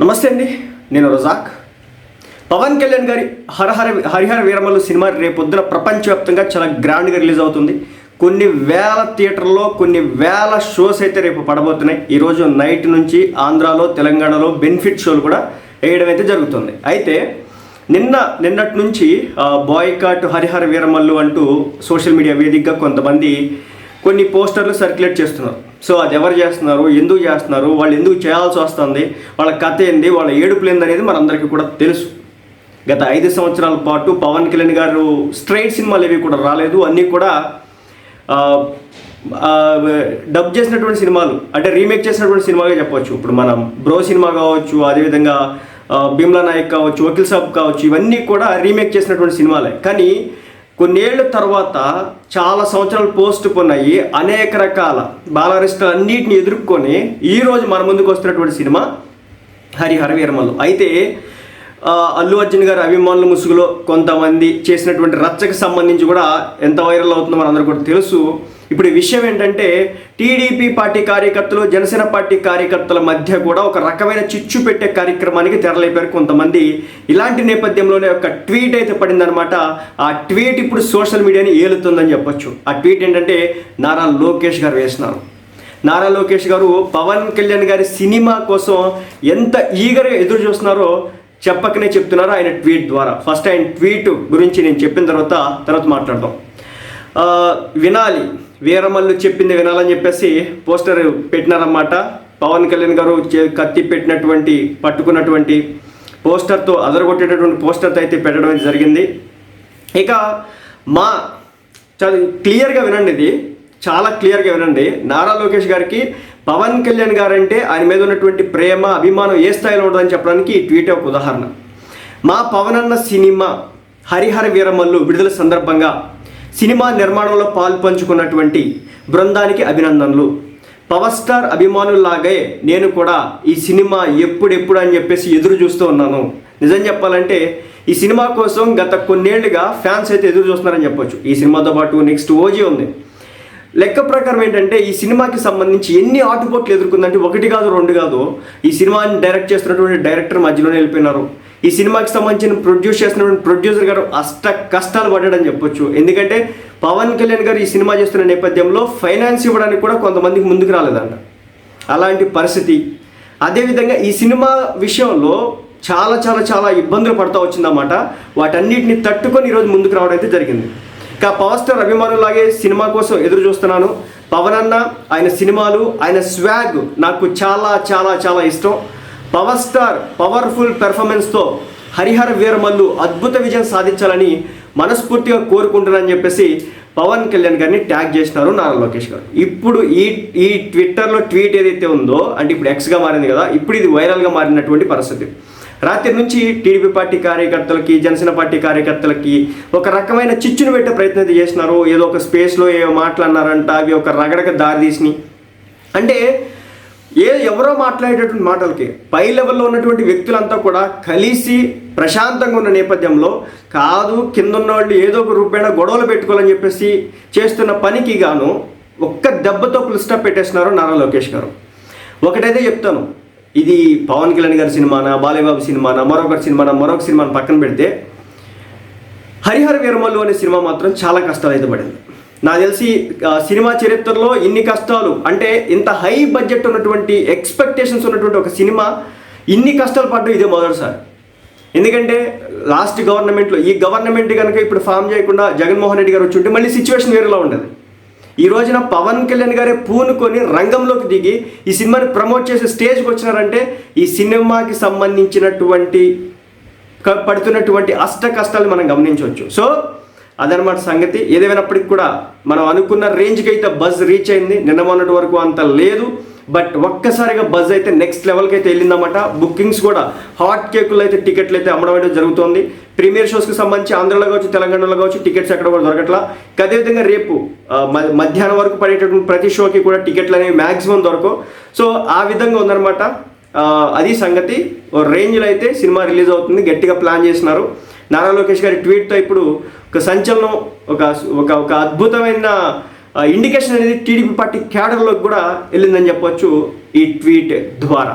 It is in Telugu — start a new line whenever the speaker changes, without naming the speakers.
నమస్తే అండి నేను రజాక్. పవన్ కళ్యాణ్ గారి హరహర హరిహర వీరమల్లు సినిమా రేపొద్దున ప్రపంచవ్యాప్తంగా చాలా గ్రాండ్గా రిలీజ్ అవుతుంది. కొన్ని వేల థియేటర్లో కొన్ని వేల షోస్ అయితే రేపు పడబోతున్నాయి. ఈరోజు నైట్ నుంచి ఆంధ్రాలో తెలంగాణలో బెనిఫిట్ షోలు కూడా వేయడం అయితే జరుగుతుంది. అయితే నిన్న నిన్నటి నుంచి బాయ్కాట్ హరిహర వీరమల్లు అంటూ సోషల్ మీడియా వేదికగా కొంతమంది కొన్ని పోస్టర్లు సర్క్యులేట్ చేస్తున్నారు. సో అది ఎవరు చేస్తున్నారు? ఎందుకు చేస్తున్నారు? వాళ్ళు ఎందుకు చేయాల్సి వస్తుంది? వాళ్ళ కథ ఏంది? వాళ్ళ ఏడుపులు ఏంది అనేది మనందరికీ కూడా తెలుసు. గత ఐదు సంవత్సరాల పాటు పవన్ కళ్యాణ్ గారు స్ట్రైట్ సినిమాలు ఏవి కూడా రాలేదు. అన్నీ కూడా డబ్ చేసినటువంటి సినిమాలు అంటే రీమేక్ చేసినటువంటి సినిమాగా చెప్పవచ్చు. ఇప్పుడు మనం బ్రో సినిమా కావచ్చు అదేవిధంగా భీమ్లా నాయక్ కావచ్చు వకీల్ సాబ్ కావచ్చు ఇవన్నీ కూడా రీమేక్ చేసినటువంటి సినిమాలే. కానీ కొన్నేళ్ళ తర్వాత చాలా సంవత్సరాలు పోస్ట్ పొన్నాయి అనేక రకాల బాలరిస్టులు అన్నిటిని ఎదుర్కొని ఈరోజు మన ముందుకు వస్తున్నటువంటి సినిమా హరిహర వీరమల్లు. అయితే అల్లు అర్జున్ గారి అభిమానుల ముసుగులో కొంతమంది చేసినటువంటి రచ్చకు సంబంధించి కూడా ఎంత వైరల్ అవుతుందో మనందరూ కూడా తెలుసు. ఇప్పుడు విషయం ఏంటంటే టీడీపీ పార్టీ కార్యకర్తలు జనసేన పార్టీ కార్యకర్తల మధ్య కూడా ఒక రకమైన చిచ్చు పెట్టే కార్యక్రమానికి తెరలేపారు కొంతమంది. ఇలాంటి నేపథ్యంలోనే ఒక ట్వీట్ అయితే పడిందనమాట ఆ ట్వీట్ ఇప్పుడు సోషల్ మీడియాని ఏలుతుందని చెప్పొచ్చు. ఆ ట్వీట్ ఏంటంటే నారా లోకేష్ గారు వేసినారు. నారా లోకేష్ గారు పవన్ కళ్యాణ్ గారి సినిమా కోసం ఎంత ఈగర్గా ఎదురు చూస్తున్నారో చెప్పకనే చెప్తున్నారు ఆయన ట్వీట్ ద్వారా. ఫస్ట్ ఆయన ట్వీట్ గురించి నేను చెప్పిన తర్వాత తర్వాత మాట్లాడదాం. వినాలి. వీరమల్లు చెప్పింది వినాలని చెప్పేసి పోస్టర్ పెట్టినారన్నమాట. పవన్ కళ్యాణ్ గారు చే- కత్తి పెట్టినటువంటి పట్టుకున్నటువంటి పోస్టర్తో అదరగొట్టేటటువంటి పోస్టర్తో అయితే పెట్టడం అయితే జరిగింది. ఇక మా చాలా క్లియర్గా వినండి ఇది. చాలా క్లియర్గా వినండి. నారా లోకేష్ గారికి పవన్ కళ్యాణ్ గారంటే ఆయన మీద ఉన్నటువంటి ప్రేమ అభిమానం ఏ స్థాయిలో ఉంటుందని చెప్పడానికి ఈ ట్వీట్ ఒక ఉదాహరణ. మా పవన్ అన్న సినిమా హరిహర వీరమల్లు విడుదల సందర్భంగా సినిమా నిర్మాణంలో పాల్పంచుకున్నటువంటి బృందానికి అభినందనలు. పవర్ స్టార్ అభిమానుల్లాగే నేను కూడా ఈ సినిమా ఎప్పుడెప్పుడు అని చెప్పేసి ఎదురు చూస్తూ ఉన్నాను. నిజం చెప్పాలంటే ఈ సినిమా కోసం గత కొన్నేళ్ళుగా ఫ్యాన్స్ అయితే ఎదురు చూస్తున్నారని చెప్పొచ్చు. ఈ సినిమాతో పాటు నెక్స్ట్ ఓజీ ఉంది. లెక్క ప్రకారం ఏంటంటే ఈ సినిమాకి సంబంధించి ఎన్ని ఆటుపోట్లు ఎదుర్కొందంటే ఒకటి కాదు రెండు కాదు. ఈ సినిమాని డైరెక్ట్ చేస్తున్నటువంటి డైరెక్టర్ మధ్యలోనే వెళ్ళిపోయినారు. ఈ సినిమాకి సంబంధించిన ప్రొడ్యూస్ చేస్తున్నటువంటి ప్రొడ్యూసర్ గారు అష్ట కష్టాలు పడ్డాడని చెప్పొచ్చు. ఎందుకంటే పవన్ కళ్యాణ్ గారు ఈ సినిమా చేస్తున్న నేపథ్యంలో ఫైనాన్స్ ఇవ్వడానికి కూడా కొంతమందికి ముందుకు రాలేదంట. అలాంటి పరిస్థితి. అదేవిధంగా ఈ సినిమా విషయంలో చాలా చాలా చాలా ఇబ్బందులు పడుతూ వచ్చిందన్నమాట. వాటన్నిటిని తట్టుకొని ఈరోజు ముందుకు రావడం అయితే జరిగింది. ఇక పవర్ స్టార్ అభిమానులాగే సినిమా కోసం ఎదురు చూస్తున్నాను. పవన్ అన్న ఆయన సినిమాలు ఆయన స్వాగ్ నాకు చాలా చాలా చాలా ఇష్టం. పవర్ స్టార్ పవర్ఫుల్ పెర్ఫార్మెన్స్తో హరిహర వీరమల్లు అద్భుత విజయం సాధించాలని మనస్ఫూర్తిగా కోరుకుంటున్నానని చెప్పేసి పవన్ కళ్యాణ్ గారిని ట్యాగ్ చేసినారు నారా లోకేష్ గారు. ఇప్పుడు ఈ ఈ ట్విట్టర్లో ట్వీట్ ఏదైతే ఉందో అంటే ఇప్పుడు ఎక్స్గా మారింది కదా ఇప్పుడు ఇది వైరల్గా మారినటువంటి పరిస్థితి. రాత్రి నుంచి టీడీపీ పార్టీ కార్యకర్తలకి జనసేన పార్టీ కార్యకర్తలకి ఒక రకమైన చిచ్చును పెట్టే ప్రయత్నం అయితే చేసినారు ఏదో ఒక స్పేస్లో ఏవో మాట్లాడినారంట అవి ఒక రగడక దారి తీసినాయి. అంటే ఏ ఎవరో మాట్లాడేటటువంటి మాటలకి పై లెవెల్లో ఉన్నటువంటి వ్యక్తులంతా కూడా కలిసి ప్రశాంతంగా ఉన్న నేపథ్యంలో కాదు కింద ఉన్న వాళ్ళు ఏదో ఒక రూపేణ గొడవలు పెట్టుకోవాలని చెప్పేసి చేస్తున్న పనికి గాను ఒక్క దెబ్బతో ఫుల్ పెట్టేస్తున్నారు నారా లోకేష్ గారు. ఒకటైతే చెప్తాను. ఇది పవన్ కళ్యాణ్ గారి సినిమానా బాలయబాబు సినిమానా మరొకరి సినిమానా మరొక సినిమాని పక్కన పెడితే హరిహర వీరమల్లు అనే సినిమా మాత్రం చాలా కష్టాలు అయితే పడింది. నాకు తెలిసి సినిమా చరిత్రలో ఇన్ని కష్టాలు అంటే ఇంత హై బడ్జెట్ ఉన్నటువంటి ఎక్స్పెక్టేషన్స్ ఉన్నటువంటి ఒక సినిమా ఇన్ని కష్టాలు పడ్డం ఇదే మొదటిసారి. ఎందుకంటే లాస్ట్ గవర్నమెంట్లో ఈ గవర్నమెంట్ కనుక ఇప్పుడు ఫామ్ చేయకుండా జగన్మోహన్ రెడ్డి గారు వచ్చి ఉంటే మళ్ళీ సిచ్యువేషన్ వేరేలా ఉండదు. ఈ రోజున పవన్ కళ్యాణ్ గారే పూనుకొని రంగంలోకి దిగి ఈ సినిమాని ప్రమోట్ చేసే స్టేజ్కి వచ్చినారంటే ఈ సినిమాకి సంబంధించినటువంటి క- పడుతున్నటువంటి అష్ట కష్టాలు మనం గమనించవచ్చు. సో అదనమాట సంగతి. ఏదేమైనప్పటికి కూడా మనం అనుకున్న రేంజ్కి అయితే బజ్ రీచ్ అయింది. నిన్న మొన్నటి వరకు అంత లేదు. బట్ ఒక్కసారిగా బజ్ అయితే నెక్స్ట్ లెవెల్కి అయితే వెళ్ళిందన్నమాట. బుకింగ్స్ కూడా హాట్ కేకులు అయితే టికెట్లు అయితే అమ్మడం అయితే జరుగుతుంది. ప్రీమియర్ షోస్కి సంబంధించి ఆంధ్రలో కావచ్చు తెలంగాణలో కావచ్చు టికెట్స్ ఎక్కడ కూడా దొరకట్లా. అదేవిధంగా రేపు మ- మధ్యాహ్నం వరకు పడేటటువంటి ప్రతి షోకి కూడా టికెట్లు అనేవి మ్యాక్సిమం దొరకవు. సో ఆ విధంగా ఉందన్నమాట. అది సంగతి. ఓ రేంజ్లో అయితే సినిమా రిలీజ్ అవుతుంది. గట్టిగా ప్లాన్ చేసినారు. నారా లోకేష్ గారి ట్వీట్తో ఇప్పుడు ఒక సంచలనం ఒక ఒక ఒక అద్భుతమైన ఇండికేషన్ అనేది టీడీపీ పార్టీ క్యాడర్లోకి కూడా వెళ్ళిందని చెప్పొచ్చు ఈ ట్వీట్ ద్వారా.